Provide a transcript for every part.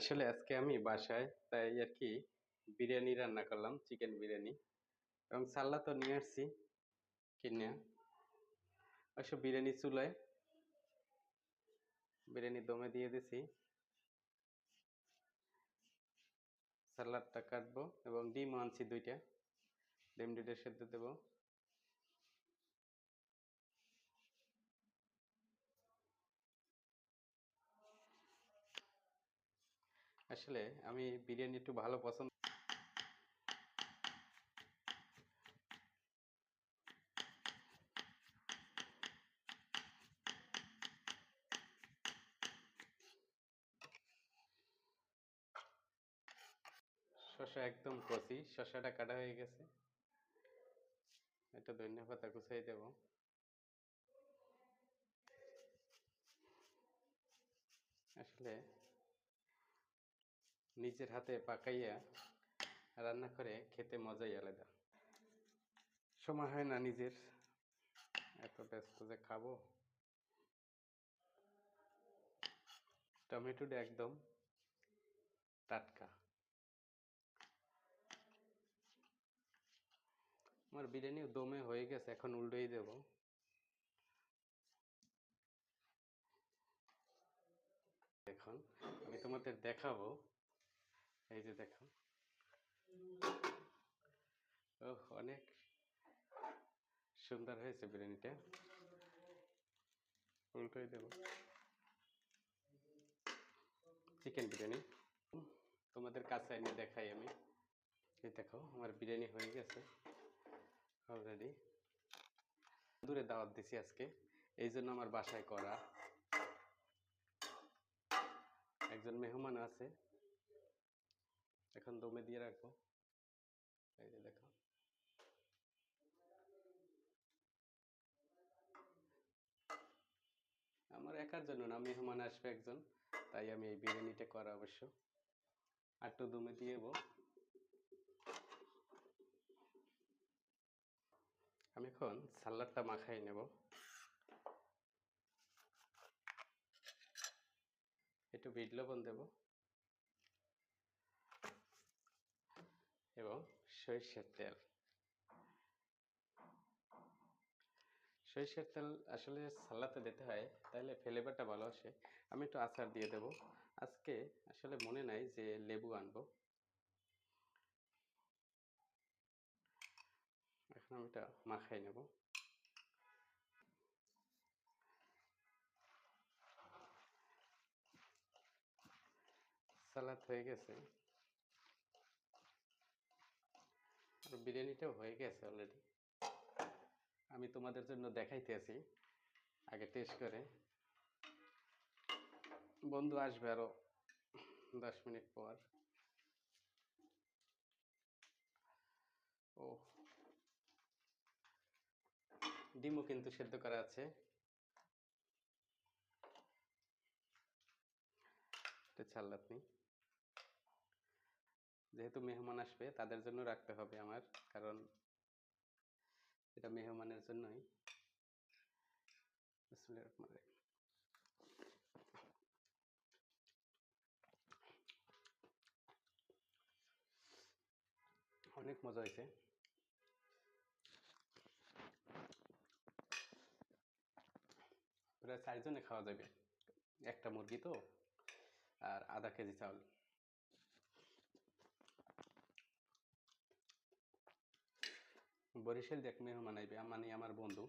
আসলে আজকে আমি বাসায় তাই আর কি বিরিয়ানি রান্না করলাম চিকেন বিরিয়ানি এবং সাল্লা তো নিয়ে আসছি কিনে। অবশ্য বিরিয়ানি চুলায় বিরিয়ানি দমে দিয়ে দিছি। সালাদটা কাটবো এবং ডিম আনছি দুইটা, ডিম দুইটা সেদ্ধ দেবো। আসলে আমি বিরিয়ানি একটু ভালো পছন্দ শসা একদম কচি শসাটা কাটা হয়ে গেছে। এটা ধনিয়া পাতা কুচাই দেব। আসলে নিজের হাতে পাকাইয়া রান্না করে খেতে মজাই আলাদা। সময় হয় না নিজের। এত ব্যস্ত যে খাব। টমেটোটা একদম টাটকা। আমার বিরিয়ানি দমে হয়ে গেছে, এখন উল্টোই দেব। এখন আমি তোমাদের দেখাবো এই যে দেখো ও অনেক সুন্দর হয়েছে বিরিয়ানিটা। উল্টোই দেব। চিকেন বিরিয়ানি। তোমাদের কাছে এনে দেখাই আমি। এই দেখো, আমার বিরিয়ানি হয়ে গেছে অলরেডি দূরে দাওয়াত দিছি আজকে। এই জন্য আমার বাসায় করা। একজন মেহমান আছে। এখন দমে দিয়ে রাখব। এই যে দেখো। আমার একার জন্য না, মেহমান আসবে একজন, তাই আমি এই বিরিয়ানিটা করা অবশ্য। আটটু দমে দিয়ে আমি এখন সালাডটা মাখাই নেব। একটু বিট লবণ দেব। এবং সরিষার তেল। সরিষার তেল আসলে সালাতে দিতে হয় তাহলে ফ্লেভারটা ভালো আসে। আমি একটু আচার দিয়ে দেব। আজকে আসলে মনে নাই যে লেবু আনব। এখন আমি এটা মাখাই নেব। সালাদ হয়ে গেছে। আর বিরিয়ানিটাও হয়ে গেছে অলরেডি আমি তোমাদের জন্য দেখাইতে আছি, আগে টেস্ট করে। বন্ধু আসবে আরও দশ মিনিট পর। ও। ডিমও কিন্তু সেদ্ধ করা আছে। এটা ছাড়ল আপনি যেহেতু মেহমান আসবে, তাদের জন্য রাখতে হবে আমার, কারণ এটা মেহমানের জন্যই। অনেক মজা হয়েছে। প্রায় চারজনে খাওয়া যাবে। একটা মুরগি তো, আর আধা কেজি চাউল। বরিশাল দেখ মেহমান আইবে মানে আমার বন্ধু।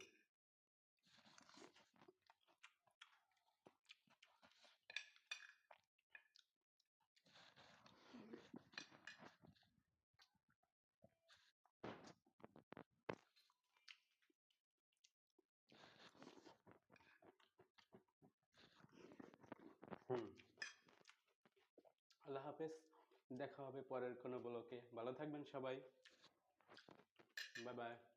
আল্লাহ হাফেজ, দেখা হবে পরের কোনো ব্লকে। ভালো থাকবেন সবাই। 拜拜。